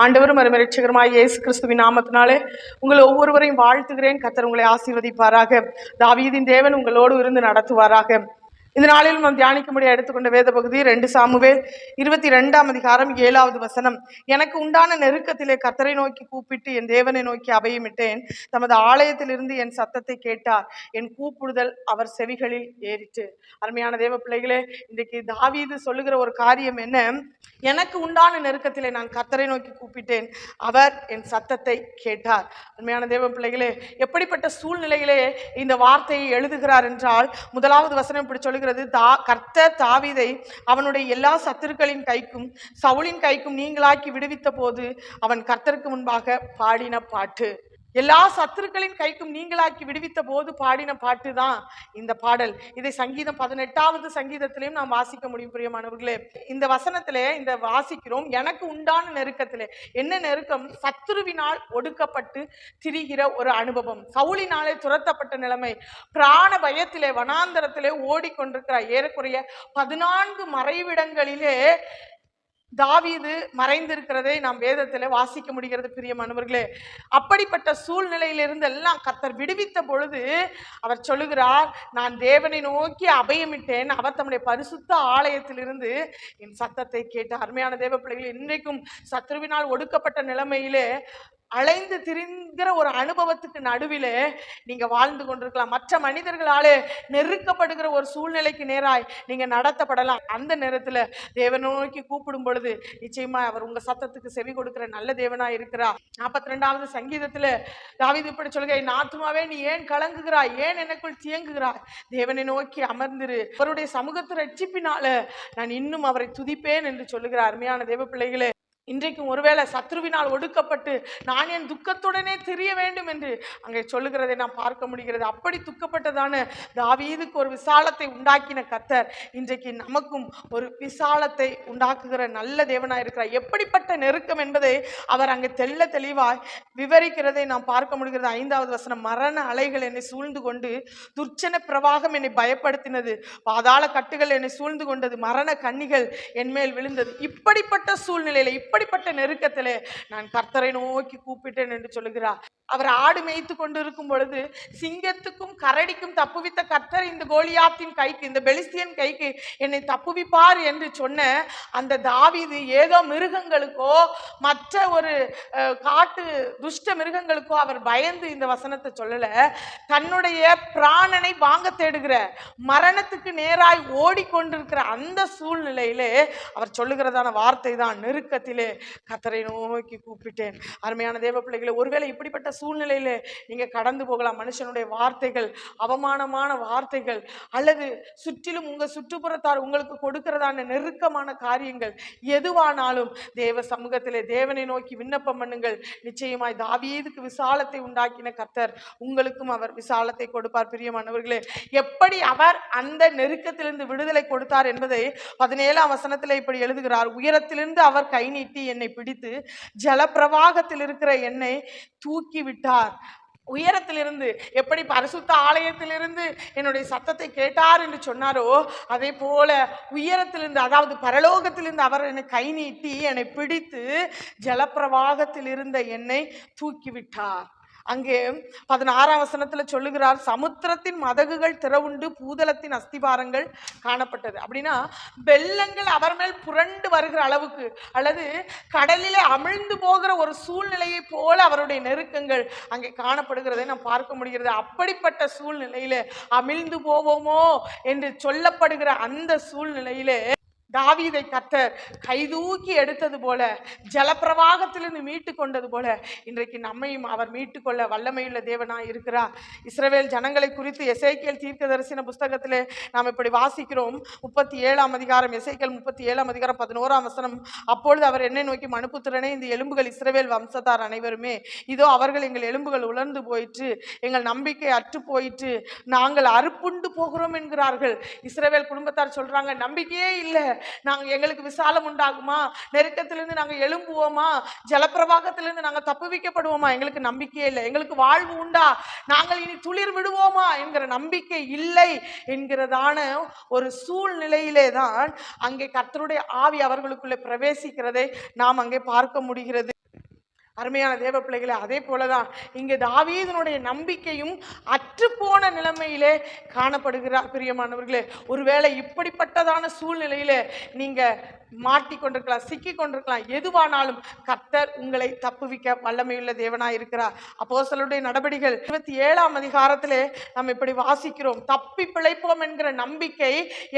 ஆண்டவரும் அருமரட்சகருமாய் இயேசு கிறிஸ்துவின் நாமத்தினாலே உங்களை ஒவ்வொருவரையும் வாழ்த்துகிறேன். கத்தர் உங்களை ஆசீர்வதிப்பாராக. தாவீதின் தேவன் உங்களோடு இருந்து நடத்துவாராக. இந்த நாளில் நாம் தியானிக்கும்படி எடுத்துக்கொண்ட வேத பகுதி ரெண்டு சாமுவேல் இருபத்தி ரெண்டாம் அதிகாரம் ஏழாவது வசனம். எனக்கு உண்டான நெருக்கத்திலே கத்தரை நோக்கி கூப்பிட்டு என் தேவனை நோக்கி அபயமிட்டேன். தமது ஆலயத்திலிருந்து என் சத்தத்தை கேட்டார். என் கூப்பிடுதல் அவர் செவிகளில் ஏறிட்டு அருமையான தேவ பிள்ளைகளே இன்றைக்கு தாவீது சொல்லுகிற ஒரு காரியம் என்ன? எனக்கு உண்டான நெருக்கத்திலே நான் கத்தரை நோக்கி கூப்பிட்டேன். அவர் என் சத்தத்தை கேட்டார். அருமையான தேவ பிள்ளைகளே எப்படிப்பட்ட சூழ்நிலையிலே இந்த வார்த்தையை எழுதுகிறார் என்றால் முதலாவது வசனம் இப்படி சொல்லுகிறது தா கர்த்தர் தாவிதை அவனுடைய எல்லா சத்துருக்களின் கைக்கும் சவுளின் கைக்கும் நீங்களாக்கி விடுவித்த போது அவன் கர்த்தருக்கு முன்பாக பாடின பாட்டு. எல்லா சத்துருக்களின் கைக்கும் நீங்களாக்கி விடுவித்த போது பாடின பாட்டு தான் இந்த பாடல். இதை சங்கீதம் பதினெட்டாவது சங்கீதத்திலையும் நாம் வாசிக்க முடியும் பிரியமானவர்களே. இந்த வசனத்துல இந்த வாசிக்கிறோம் எனக்கு உண்டான நெருக்கத்துல. என்ன நெருக்கம்? சத்துருவினால் ஒடுக்கப்பட்டு திரிகிற ஒரு அனுபவம். சவுளினாலே துரத்தப்பட்ட நிலைமை. பிராண பயத்திலே வனாந்தரத்திலே ஓடிக்கொண்டிருக்கிறார் ஏறக்குறைய பதினான்கு மறைவிடங்களிலே தாவீது மறைந்திருக்கிறதை நாம் வேதத்தில் வாசிக்க முடிகிறது பிரியமானவர்களே அப்படிப்பட்ட சூழ்நிலையிலிருந்து எல்லாம் கத்தர் விடுவித்த பொழுது அவர் சொல்லுகிறார் நான் தேவனை நோக்கி அபயமிட்டேன். அவர் தம்முடைய பரிசுத்த ஆலயத்திலிருந்து என் சத்தத்தை கேட்ட அருமையான தேவ பிள்ளைகள் இன்றைக்கும் சத்ருவினால் ஒடுக்கப்பட்ட நிலைமையிலே அலைந்து திரிங்கிற ஒரு அனுபவத்துக்கு நடுவிலே நீங்க வாழ்ந்து கொண்டிருக்கலாம். மற்ற மனிதர்களாலே நெருக்கப்படுகிற ஒரு சூழ்நிலைக்கு நேராய் நீங்க நடத்தப்படலாம். அந்த நேரத்துல தேவனை நோக்கி கூப்பிடும் பொழுது நிச்சயமா அவர் உங்க சத்தத்துக்கு செவி கொடுக்கிற நல்ல தேவனா இருக்கிறார். நாற்பத்தி ரெண்டாவது சங்கீதத்துல தாவிது இப்படி சொல்லுங்க நாத்துமாவே நீ ஏன் கலங்குகிறாய்? ஏன் எனக்குள் தியங்குகிறாய்? தேவனை நோக்கி அமர்ந்திரு. அவருடைய சமூகத்தை ரட்சிப்பினால நான் இன்னும் அவரை துதிப்பேன் என்று சொல்லுகிறார். அருமையான தேவ பிள்ளைகளே இன்றைக்கும் ஒருவேளை சத்ருவினால் ஒடுக்கப்பட்டு நான் என் துக்கத்துடனே தெரிய வேண்டும் என்று அங்கே சொல்லுகிறதை நாம் பார்க்க முடிகிறது. அப்படி துக்கப்பட்டதான தாவீதுக்கு ஒரு விசாலத்தை உண்டாக்கின கத்தர் இன்றைக்கு நமக்கும் ஒரு விசாலத்தை உண்டாக்குகிற நல்ல தேவனாய் இருக்கிறார். எப்படிப்பட்ட நெருக்கம் என்பதை அவர் அங்கே தெள்ள தெளிவாய் விவரிக்கிறதை நாம் பார்க்க முடிகிறது. ஐந்தாவது வசனம் மரண அலைகள் என்னை சூழ்ந்து கொண்டு துர்ச்சன பிரவாகம் என்னை பயப்படுத்தினது. பாதாள கட்டுகள் என்னை சூழ்ந்து கொண்டது. மரண கண்ணிகள் என் மேல் விழுந்தது. இப்படிப்பட்ட சூழ்நிலையில இப்படிப்பட்ட நெருக்கத்திலே நான் கர்த்தரை நோக்கி கூப்பிட்டேன் என்று சொல்லுகிறார் அவர் ஆடு மேய்த்து கொண்டு இருக்கும் பொழுது சிங்கத்துக்கும் கரடிக்கும் தப்புவித்த கர்த்தர் இந்த கோலியாத்தின் கைக்கு இந்த பெலிஸ்தியன் கைக்கு என்னை தப்புவிப்பார் என்று சொன்ன அந்த தாவிது ஏதோ மிருகங்களுக்கோ மற்ற ஒரு காட்டு துஷ்ட மிருகங்களுக்கோ அவர் பயந்து இந்த வசனத்தை சொல்லல. தன்னுடைய பிராணனை வாங்க தேடுகிற மரணத்துக்கு நேராய் ஓடிக்கொண்டிருக்கிற அந்த சூழ்நிலையிலே அவர் சொல்லுகிறதான வார்த்தை தான் நெருக்கத்திலே கத்தரை நோக்கி கூப்பிட்டேன். அருமையான தேவ பிள்ளைகளை ஒருவேளை இப்படிப்பட்ட சூழ்நிலையில நீங்கள் கடந்து போகலாம். மனுஷனுடைய வார்த்தைகள் அவமானமான வார்த்தைகள் அல்லது சுற்றிலும் உங்க சுற்றுப்புறத்தார் உங்களுக்கு கொடுக்கிறதான நெருக்கமான காரியங்கள் எதுவானாலும் தேவ சமூகத்திலே தேவனை நோக்கி விண்ணப்பம் பண்ணுங்கள். நிச்சயமாய் தாவீதுக்கு விசாலத்தை உண்டாக்கின கத்தர் உங்களுக்கும் அவர் விசாலத்தை கொடுப்பார். பிரியமானவர்களே எப்படி அவர் அந்த நெருக்கத்திலிருந்து விடுதலை கொடுத்தார் என்பதை பதினேழாம் வசனத்தில் இப்படி எழுதுகிறார். உயரத்திலிருந்து அவர் கை நீட்டி என்னை பிடித்து ஜலப்பிரவாகத்தில் இருக்கிற என்னை தூக்கி விட்டார். உயரத்திலிருந்து எப்படி பரிசுத்த ஆலயத்திலிருந்து என்னுடைய சத்தத்தை கேட்டார் என்று சொன்னாரோ அதே போல உயரத்திலிருந்து அதாவது பரலோகத்திலிருந்து அவர் என்னை கை நீட்டி என்னை பிடித்து ஜலப்பிரவாகத்தில் இருந்த என்னை தூக்கிவிட்டார் அங்கே பதினாறாம் வசனத்தில் சொல்லுகிறார் சமுத்திரத்தின் மதகுகள் திறவுண்டு பூதலத்தின் அஸ்திவாரங்கள் காணப்பட்டது. அப்படின்னா வெள்ளங்கள் அவர் மேல் புரண்டு வருகிற அளவுக்கு அல்லது கடலிலே அமிழ்ந்து போகிற ஒரு சூழ்நிலையை போல அவருடைய நெருக்கங்கள் அங்கே காணப்படுகிறதை நாம் பார்க்க முடிகிறது. அப்படிப்பட்ட சூழ்நிலையில் அமிழ்ந்து போவோமோ என்று சொல்லப்படுகிற அந்த சூழ்நிலையிலே தாவீதை கத்தர் கைதூக்கி எடுத்தது போல ஜலப்பிரவாகத்திலிருந்து மீட்டு கொண்டது போல இன்றைக்கு நம்மையும் அவர் மீட்டுக்கொள்ள வல்லமையுள்ள தேவனா இருக்கிறார். இஸ்ரவேல் ஜனங்களை குறித்து எசைக்கேல் தீர்க்க தரிசன புஸ்தகத்திலே நாம் இப்படி வாசிக்கிறோம். முப்பத்தி ஏழாம் அதிகாரம் எசைக்கேல் முப்பத்தி ஏழாம் அதிகாரம் பதினோராம் வசனம். அப்பொழுது அவர் என்னை நோக்கி மனுப்புத்திறனே இந்த எலும்புகள் இஸ்ரவேல் வம்சத்தார் அனைவருமே இதோ அவர்கள் எங்கள் எலும்புகள் உலர்ந்து போயிற்று எங்கள் நம்பிக்கை அற்று போயிற்று நாங்கள் அறுப்புண்டு போகிறோம் என்கிறார்கள். இஸ்ரவேல் குடும்பத்தார் சொல்றாங்க நம்பிக்கையே இல்லை நாங்கள் எங்களுக்கு விசாலம் உண்டாகுமா? நெருக்கத்திலிருந்து நாங்கள் எழும்புவோமா? ஜலப்பிரவாகத்திலிருந்து நாங்கள் தப்புவிக்கப்படுவோமா எங்களுக்கு நம்பிக்கையே இல்லை. எங்களுக்கு வாழ்வு உண்டா? நாங்கள் இனி துளிர் விடுவோமா? என்கிற நம்பிக்கை இல்லை என்கிறதான ஒரு சூழ்நிலையிலே தான் அங்கே கர்த்தருடைய ஆவி அவர்களுக்குள்ளே பிரவேசிக்கிறதை நாம் அங்கே பார்க்க முடிகிறது. அருமையான தேவ பிள்ளைகளை அதே போலதான் இங்கே தாவீதனுடைய நம்பிக்கையும் அற்றுப்போன நிலைமையிலே காணப்படுகிறார். பிரியமானவர்களே ஒருவேளை இப்படிப்பட்டதான சூழ்நிலையிலே நீங்கள் மாட்டி கொண்டிருக்கலாம் சிக்கி கொண்டிருக்கலாம் எதுவானாலும் கர்த்தர் உங்களை தப்புவிக்க வல்லமையுள்ள தேவனாக இருக்கிறார். அப்போஸ்தலருடைய நடபடிகள் இருபத்தி ஏழாம் அதிகாரத்திலே நாம் இப்படி வாசிக்கிறோம். தப்பி பிழைப்போம் என்கிற நம்பிக்கை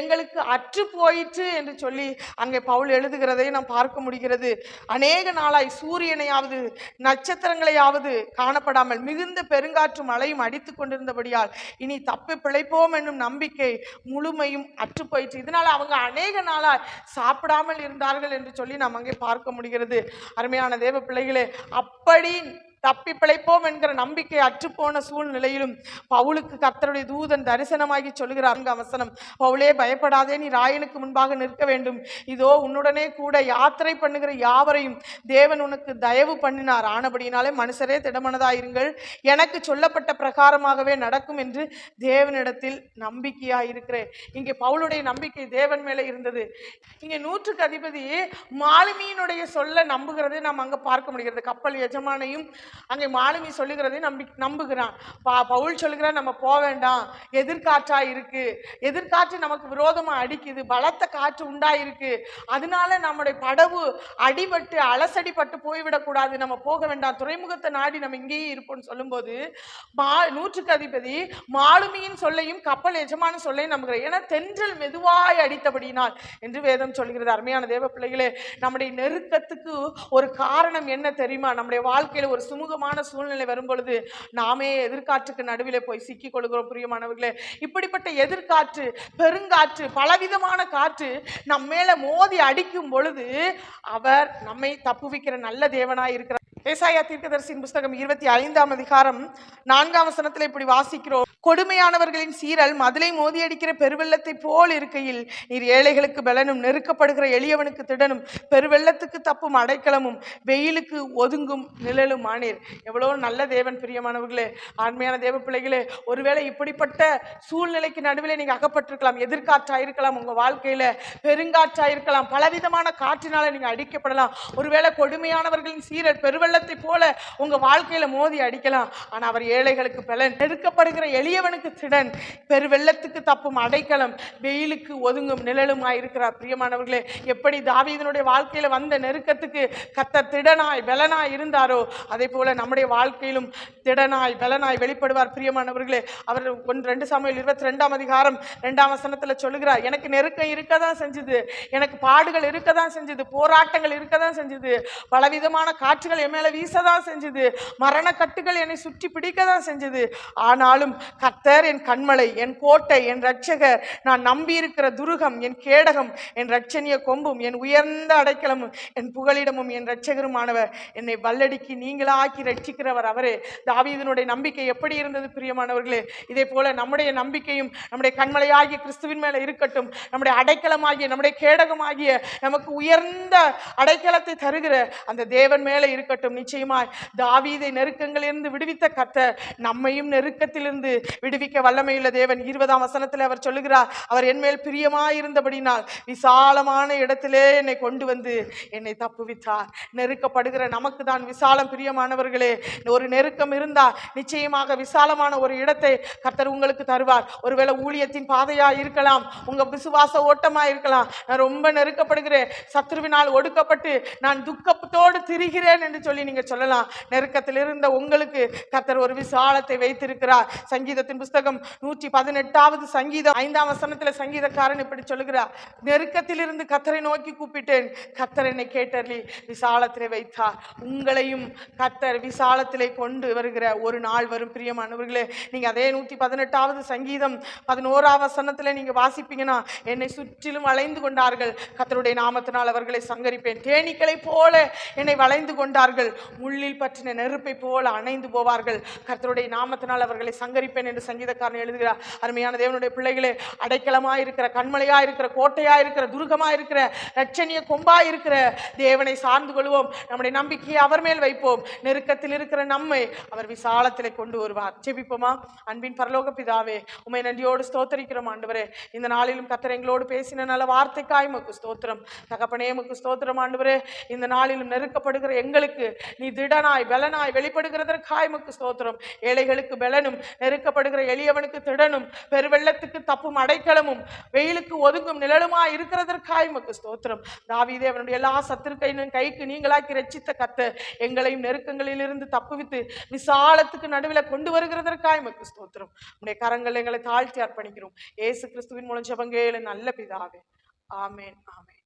எங்களுக்கு அற்று போயிற்று என்று சொல்லி அங்கே பவுல் எழுதுகிறதை நாம் பார்க்க முடிகிறது. அநேக நாளாய் சூரியனையாவது நட்சத்திரங்களையாவது காணப்படாமல் மிகுந்த பெருங்காற்று மழையும் அடித்து கொண்டிருந்தபடியால் இனி தப்பி பிழைப்போம் என்னும் நம்பிக்கை முழுமையும் அற்று போயிற்று. இதனால் அவங்க அநேக நாளாய் சாப்பிடாம சாப்பிடாமல் இருந்தார்கள் என்று சொல்லி நாம் அங்கே பார்க்க முடிகிறது. அருமையான தேவ பிள்ளைகளே அப்படி தப்பி பிழைப்போம் என்கிற நம்பிக்கை அற்றுப்போன சூழ்நிலையிலும் பவுலுக்கு கர்த்தருடைய தூதன் தரிசனமாகி சொல்கிறார் அங்கு அவசனம். பவுலே பயப்படாதே நீ ராயனுக்கு முன்பாக நிற்க வேண்டும். இதோ உன்னுடனே கூட யாத்திரை பண்ணுகிற யாவரையும் தேவன் உனக்கு தயவு பண்ணினார். ஆனபடியினாலே மனுஷரே திடமனதாயிருங்கள். எனக்கு சொல்லப்பட்ட பிரகாரமாகவே நடக்கும் என்று தேவனிடத்தில் நம்பிக்கையாக இருக்கிறேன். இங்கே பவுலுடைய நம்பிக்கை தேவன் மேலே இருந்தது. இங்கே நூற்றுக்கு அதிபதி மாலுமியினுடைய சொல்ல நம்புகிறதை நாம் அங்கே பார்க்க முடிகிறது. கப்பல் எஜமானையும் அங்கே மாலுமி சொல்லுகிறதை நம்பி நம்புகிறான். பா பவுல் சொல்லுகிறான் நம்ம போக வேண்டாம். எதிர்காற்றா இருக்கு. எதிர்காற்று நமக்கு விரோதமா அடிக்குது. பலத்த காற்று உண்டாயிருக்கு. அதனால நம்முடைய படவு அடிபட்டு அலசடிப்பட்டு போய்விடக்கூடாது நம்ம போக வேண்டாம். துறைமுகத்தை நாடி நம்ம இங்கேயே இருப்போம்னு சொல்லும்போது மா நூற்றுக்கு அதிபதி மாலுமியின் சொல்லையும் கப்பல் எஜமான சொல்லையும் நம்புகிறேன் ஏன்னா தென்றல் மெதுவாய் அடித்தபடியினால் என்று வேதம் சொல்கிறது அருமையான தேவ பிள்ளைகளே நம்முடைய நெருக்கத்துக்கு ஒரு காரணம் என்ன தெரியுமா? நம்முடைய வாழ்க்கையில் ஒரு சுமூகமான சூழ்நிலை வரும் பொழுது நாமே எதிர்காற்றுக்கு நடுவிலே போய் சிக்கிக் கொள்கிறோம் பிரியமானவர்களே. இப்படிப்பட்ட எதிர்காற்று பெருங்காற்று பலவிதமான காற்று நம்ம மேலே மோதி அடிக்கும் பொழுது அவர் நம்மை தப்புவிக்கிற நல்ல தேவனாய் இருக்கிறார். ஏசாயா தீர்க்கதரிசியின் புஸ்தகம் இருபத்தி ஐந்தாம் அதிகாரம் நான்காம் வசனத்தில் இப்படி வாசிக்கிறோம். கொடுமையானவர்களின் சீரல் மதிலை மோதி அடிக்கிற பெருவெள்ளத்தை போல் இருக்கையில் நீர் ஏழைகளுக்கு பலனும் நெருக்கப்படுகிற எளியவனுக்கு திடனும் பெருவெள்ளத்துக்கு தப்பும் அடைக்கலமும் வெயிலுக்கு ஒதுங்கும் நிழலும் ஆனீர். எவ்வளோ நல்ல தேவன் பிரியமானவர்களே ஆண்மையான தேவ பிள்ளைகளே ஒருவேளை இப்படிப்பட்ட சூழ்நிலைக்கு நடுவில் நீங்கள் அகப்பட்டிருக்கலாம் எதிர்காற்றாயிருக்கலாம் இருக்கலாம் வாழ்க்கையில் வாழ்க்கையில இருக்கலாம் பலவிதமான காற்றினால் நீங்கள் அடிக்கப்படலாம். ஒருவேளை கொடுமையானவர்களின் சீரல் பெருவெள்ளத்தை போல உங்கள் வாழ்க்கையில் மோதி அடிக்கலாம். ஆனால் அவர் ஏழைகளுக்கு பலன் நெருக்கப்படுகிற எளியவனுக்கு திடன். பெருவெள்ளத்துக்கு தப்பும் அடைக்கலம். வெயிலுக்கு ஒதுங்கும் நிழலுமாய் இருக்கிறார். பிரியமானவர்களே எப்படி தாவீதனுடைய வாழ்க்கையில் வந்த நெருக்கத்துக்கு கத்த திடனாய் பலனாய் இருந்தாரோ அதே போல நம்முடைய வாழ்க்கையிலும் திடனாய் பலனாய் வெளிப்படுவார். பிரியமானவர்களே அவர் ஒன்று ரெண்டு சமையல் இருபத்தி ரெண்டாம் அதிகாரம் ரெண்டாம் வசனத்தில் சொல்லுகிறார் எனக்கு நெருக்கம் இருக்க தான் செஞ்சது. எனக்கு பாடுகள் இருக்க தான் செஞ்சது. போராட்டங்கள் இருக்க தான் செஞ்சது. பலவிதமான காற்றுகள் என் மேலே வீச தான் செஞ்சது. மரண கட்டுகள் என்னை சுற்றி பிடிக்க தான் செஞ்சது. ஆனாலும் கர்த்தர் என் கண்மலை என் கோட்டை என் ரட்சகர் நான் நம்பியிருக்கிற துருகம் என் கேடகம் என் ரட்சணிய கொம்பும் என் உயர்ந்த அடைக்கலமும் என் புகலிடமும் என் ரட்சகருமானவர் என்னை வல்லடிக்கு நீங்களாக்கி ரட்சிக்கிறவர் அவரே. தாவீதனுடைய நம்பிக்கை எப்படி இருந்தது பிரியமானவர்களே? இதே போல நம்முடைய நம்பிக்கையும் நம்முடைய கண்மலையாகிய கிறிஸ்துவின் மேலே இருக்கட்டும். நம்முடைய அடைக்கலமாகிய நம்முடைய கேடகமாகிய நமக்கு உயர்ந்த அடைக்கலத்தை தருகிற அந்த தேவன் மேலே இருக்கட்டும். நிச்சயமாய் தாவீதை நெருக்கங்களிலிருந்து விடுவித்த கத்த நம்மையும் நெருக்கத்திலிருந்து விடுவிக்க வல்லமையுள்ள தேவன். இருபதாம் வசனத்தில் அவர் சொல்லுகிறார் அவர் என் மேல் பிரியமாயிருந்தபடினால் விசாலமான இடத்திலே என்னை கொண்டு வந்து என்னை தப்புவித்தார். நெருக்கப்படுகிற நமக்கு தான் விசாலம் பிரியமானவர்களே. ஒரு நெருக்கம் இருந்தால் நிச்சயமாக விசாலமான ஒரு இடத்தை கர்த்தர் உங்களுக்கு தருவார். ஒருவேளை ஊழியத்தின் பாதையா இருக்கலாம் உங்க விசுவாச ஓட்டமா இருக்கலாம். நான் ரொம்ப நெருக்கப்படுகிறேன். சத்ருவினால் ஒடுக்கப்பட்டு நான் துக்கத்தோடு திரிகிறேன் என்று சொல்லி நீங்க சொல்லலாம். நெருக்கத்தில் இருந்த உங்களுக்கு கர்த்தர் ஒரு விசாலத்தை வைத்திருக்கிறார். சங்கீத சங்கீதத்தின் புஸ்தகம் நூற்றி பதினெட்டாவது சங்கீதம் ஐந்தாம் வசனத்தில் சங்கீதக்காரன் இப்படி சொல்லுகிறார். நெருக்கத்தில் இருந்து கத்தரை நோக்கி கூப்பிட்டேன். கத்தர் என்னை கேட்டறி விசாலத்திலே வைத்தார். உங்களையும் கத்தர் விசாலத்திலே கொண்டு வருகிற ஒரு நாள் வரும். பிரியமானவர்களே நீங்க அதே நூற்றி பதினெட்டாவது சங்கீதம் பதினோராவது வசனத்தில் நீங்க வாசிப்பீங்கன்னா என்னை சுற்றிலும் வளைந்து கொண்டார்கள். கத்தருடைய நாமத்தினால் அவர்களை சங்கரிப்பேன். தேனீக்களைப் போல என்னை வளைந்து கொண்டார்கள். முள்ளில் பற்றின நெருப்பை போல அணைந்து போவார்கள். கர்த்தருடைய நாமத்தினால் அவர்களை சங்கரிப்பேன். இருப்பேன் என்று சங்கீதக்காரன் எழுதுகிறார் அருமையான தேவனுடைய பிள்ளைகளே அடைக்கலமா இருக்கிற கண்மலையா இருக்கிற கோட்டையா இருக்கிற துருகமா இருக்கிற ரட்சணிய கொம்பா இருக்கிற தேவனை சார்ந்து கொள்வோம். நம்முடைய நம்பிக்கையை அவர் மேல் வைப்போம். நெருக்கத்தில் இருக்கிற நம்மை அவர் விசாலத்திலே கொண்டு வருவார். ஜெபிப்போமா? அன்பின் பரலோக பிதாவே உமை நன்றியோடு ஸ்தோத்தரிக்கிறோம் ஆண்டவரே. இந்த நாளிலும் கத்தர் எங்களோடு பேசின நல்ல வார்த்தைக்காய் உமக்கு ஸ்தோத்திரம். தகப்பனே உமக்கு ஸ்தோத்திரம் ஆண்டவரே. இந்த நாளிலும் நெருக்கப்படுகிற எங்களுக்கு நீ திடனாய் பலனாய் வெளிப்படுகிறதற்காய் உமக்கு ஸ்தோத்திரம். ஏழைகளுக்கு பலனும் நெருக்க நெருக்கப்படுகிற எளியவனுக்கு திடனும் பெருவெள்ளத்துக்கு தப்பும் அடைக்கலமும் வெயிலுக்கு ஒதுங்கும் நிழலுமா இருக்கிறதற்காய் உமக்கு ஸ்தோத்திரம். தாவீதே அவனுடைய எல்லா சத்துருக்கையின் கைக்கு நீங்களாக்கி ரட்சித்த கத்த எங்களையும் நெருக்கங்களிலிருந்து தப்புவித்து விசாலத்துக்கு நடுவில் கொண்டு வருகிறதற்காய் உமக்கு ஸ்தோத்திரம். உடைய கரங்கள் எங்களை தாழ்த்தி அர்ப்பணிக்கிறோம். ஏசு கிறிஸ்துவின் மூலம் ஜெபங்கேளு நல்ல பிதாவே. ஆமேன் ஆமேன்.